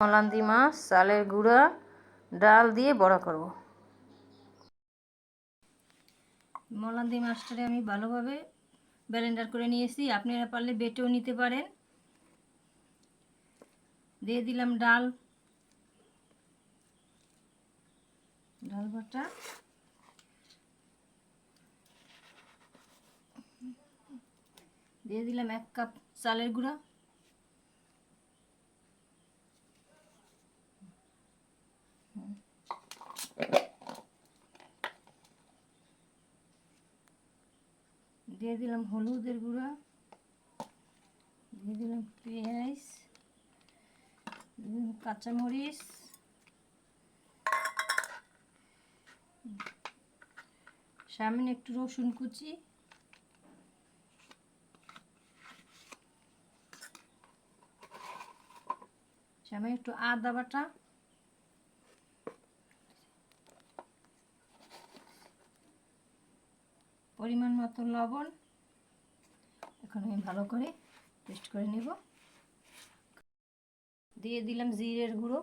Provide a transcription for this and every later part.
মলান্দি মাছ, চালের গুঁড়া, ডাল দিয়ে বড়া করব। মলান্দি মাছটারে আমি ভালোভাবে ব্লেন্ডার করে নিয়েছি। আপনারা পারলে বেটেও নিতে পারেন। দিয়ে দিলাম ডাল। ডাল বাটা। দিয়ে দিলাম এক কাপ চালের গুঁড়া। দিয়ে দিলাম হলুদের গুঁড়া, দিয়ে দিলাম পেঁয়াজ কাঁচামরিচ, সামনে একটু রসুন কুচি, সামনে একটু আদা বাটা পরিমাণ মতো লবণ। এখন আমি ভালো করে পেস্ট করে নেব। দিয়ে দিলাম জিরের গুঁড়ো।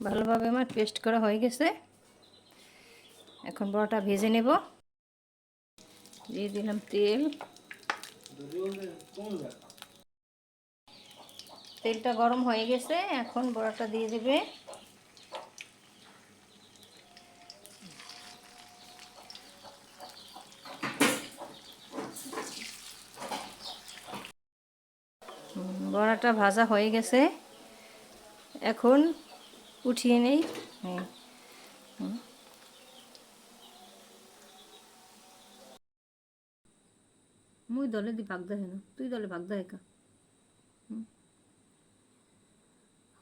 ভালোভাবে আমার পেস্ট করা হয়ে গেছে। এখন বড়াটা ভেজে নেব। দিয়ে দিলাম তেল। তেলটা গরম হয়ে গেছে। এখন বড়াটা দিয়ে দেবে। বড়াটা ভাজা হয়ে গেছে। এখন উঠিয়ে নেই। হ্যাঁ। মুই দলে দি ভাগদা হেন। তুই দলে একা। হুম।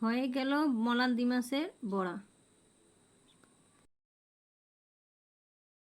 হয়ে গেল মলান্দি মাছের বড়া।